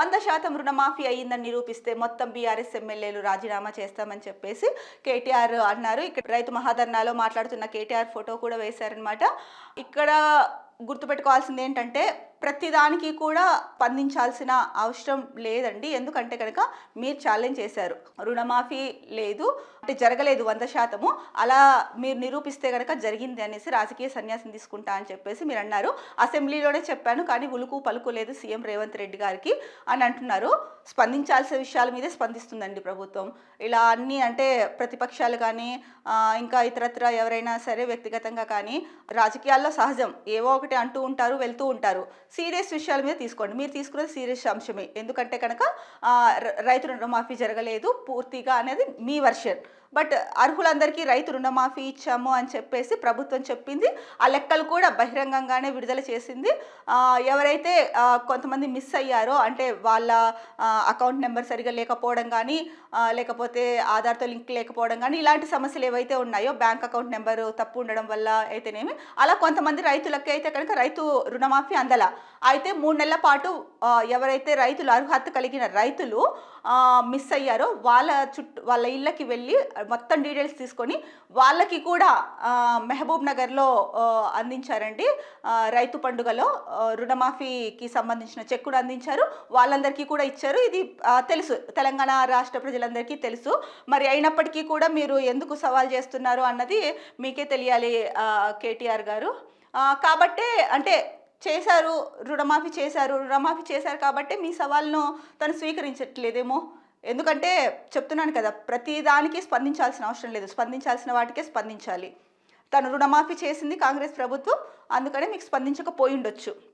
వంద శాతం రుణమాఫీ అయ్యిందని నిరూపిస్తే మొత్తం బీఆర్ఎస్ ఎమ్మెల్యేలు రాజీనామా చేస్తామని చెప్పేసి కేటీఆర్ అన్నారు. ఇక్కడ రైతు మహాధర్నాలో మాట్లాడుతున్న కేటీఆర్ ఫోటో కూడా వేశారనమాట ఇక్కడ గుర్తుపెట్టుకోవాల్సింది ఏంటంటే ప్రతిదానికి కూడా స్పందించాల్సిన అవసరం లేదండి. ఎందుకంటే కనుక మీరు ఛాలెంజ్ చేశారు. రుణమాఫీ లేదు అంటే జరగలేదు వంద శాతము. అలా మీరు నిరూపిస్తే కనుక జరిగింది అనేసి రాజకీయ సన్యాసం తీసుకుంటా అని చెప్పేసి మీరు అన్నారు. అసెంబ్లీలోనే చెప్పాను కానీ ఉలుకు పలుకు లేదు సీఎం రేవంత్ రెడ్డి గారికి అని అంటున్నారు. స్పందించాల్సిన విషయాల మీదే స్పందిస్తుందండి ప్రభుత్వం. ఇలా అన్ని అంటే ప్రతిపక్షాలు కానీ ఇంకా ఇతరత్ర ఎవరైనా సరే వ్యక్తిగతంగా కానీ రాజకీయాల్లో సహజం. ఏవో ఒకటి అంటూ ఉంటారు వెళ్తూ ఉంటారు. సీరియస్ విషయాల మీద తీసుకోండి. మీరు తీసుకున్నది సీరియస్ అంశమే. ఎందుకంటే కనుక రైతు రుణమాఫీ జరగలేదు పూర్తిగా అనేది మీ వర్షన్. బట్ అర్హులందరికీ రైతు రుణమాఫీ ఇచ్చాము అని చెప్పేసి ప్రభుత్వం చెప్పింది. ఆ లెక్కలు కూడా బహిరంగంగానే విడుదల చేసింది. ఎవరైతే కొంతమంది మిస్ అయ్యారో అంటే వాళ్ళ అకౌంట్ నెంబర్ సరిగా లేకపోవడం కానీ లేకపోతే ఆధార్తో లింక్ లేకపోవడం కానీ ఇలాంటి సమస్యలు ఏవైతే ఉన్నాయో బ్యాంక్ అకౌంట్ నెంబర్ తప్పు ఉండడం వల్ల అయితేనేమి అలా కొంతమంది రైతులకి అయితే కనుక రైతు రుణమాఫీ అందల. అయితే మూడు నెలల పాటు ఎవరైతే రైతులు అర్హత కలిగిన రైతులు మిస్ అయ్యారో వాళ్ళ చుట్టూ వాళ్ళ ఇళ్ళకి వెళ్ళి మొత్తం డీటెయిల్స్ తీసుకొని వాళ్ళకి కూడా మెహబూబ్ నగర్లో అందించారండి. రైతు పండుగలో రుణమాఫీకి సంబంధించిన చెక్ కూడా అందించారు. వాళ్ళందరికీ కూడా ఇచ్చారు. ఇది తెలుసు. తెలంగాణ రాష్ట్ర ప్రజలందరికీ తెలుసు. మరి అయినప్పటికీ కూడా మీరు ఎందుకు సవాల్ చేస్తున్నారు అన్నది మీకే తెలియాలి కేటీఆర్ గారు. కాబట్టే అంటే చేశారు రుణమాఫీ చేశారు రుణమాఫీ చేశారు కాబట్టి మీ సవాల్ను తను స్వీకరించట్లేదేమో. ఎందుకంటే చెప్తున్నాను కదా ప్రతి దానికి స్పందించాల్సిన అవసరం లేదు. స్పందించాల్సిన వాటికే స్పందించాలి. తను రుణమాఫీ చేసింది కాంగ్రెస్ ప్రభుత్వం అందుకనే మీకు స్పందించకపోయి ఉండొచ్చు.